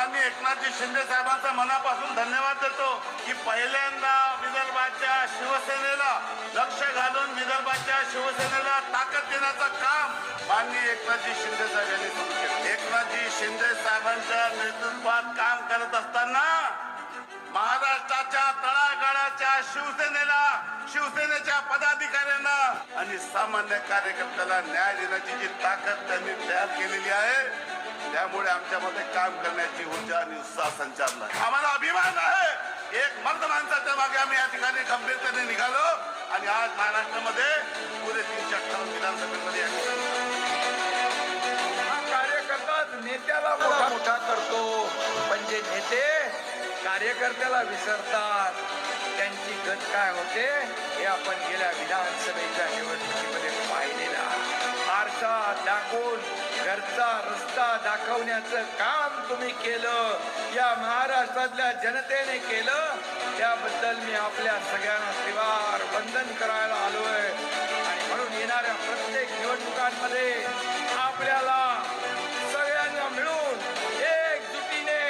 माननीय एकनाथजी शिंदे साहेबांचा मनापासून धन्यवाद देतो की पहिल्यांदा विदर्भाच्या शिवसेनेला लक्ष घालून विदर्भाच्या शिवसेनेला ताकद देण्याचं काम माननीय एकनाथजी शिंदे साहेब यांनी सुरू केलं. एकनाथजी शिंदे साहेबांच्या नेतृत्वात काम करत असताना महाराष्ट्राच्या तळागाळाच्या शिवसेनेला शिवसेनेच्या पदाधिकाऱ्यांना आणि सामान्य कार्यकर्त्याला न्याय देण्याची जी ताकद त्यांनी तयार केलेली आहे त्यामुळे आमच्यामध्ये काम करण्याची ऊर्जा आणि उत्साह संचारला. आम्हाला अभिमान आहे एक मर्द माणसाच्या मागे आम्ही या ठिकाणी गंभीरतेने निघालो आणि आज महाराष्ट्रामध्ये पुरे तीनशे अठ्ठावन्न विधानसभेमध्ये हा कार्यकर्ता नेत्याला मोठा मोठा करतो पण जे नेते कार्यकर्त्याला विसरतात त्यांची गत काय होते हे आपण गेल्या विधानसभेच्या आहे. टाकून दाखवून घरचा रस्ता दाखवण्याचं काम तुम्ही केलं या महाराष्ट्रातल्या जनतेने केलं त्याबद्दल मी आपल्या सगळ्यांना त्रिवार वंदन करायला आलोय. आणि म्हणून येणाऱ्या प्रत्येक निवडणुकांमध्ये आपल्याला सगळ्यांना मिळून एकजुटीने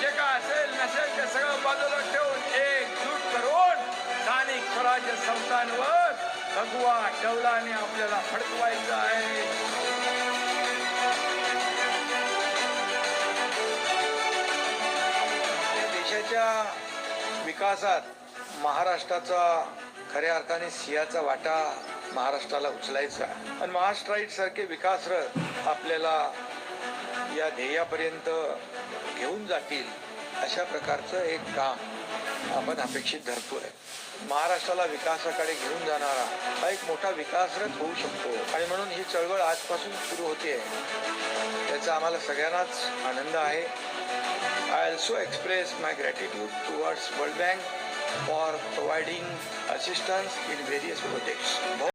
जे काय असेल नसेल ते सगळं बाजूला ठेवून एकजूट करून स्थानिक स्वराज्य संस्थांवर भगवा डवलाने आपल्याला फडकवायचं आहे. देशाच्या विकासात महाराष्ट्राचा खऱ्या अर्थाने सिंहाचा वाटा महाराष्ट्राला उचलायचा आहे. आणि महाराष्ट्राईट सारखे विकासरथ आपल्याला या ध्येयापर्यंत घेऊन जातील अशा प्रकारचं एक काम आपण अपेक्षित धरतोय. महाराष्ट्राला विकासाकडे घेऊन जाणारा हा एक मोठा विकासरथ होऊ शकतो. आणि म्हणून ही चळवळ आजपासून सुरू होते त्याचा आम्हाला सगळ्यांनाच आनंद आहे. I also express my gratitude towards World Bank for providing assistance in various projects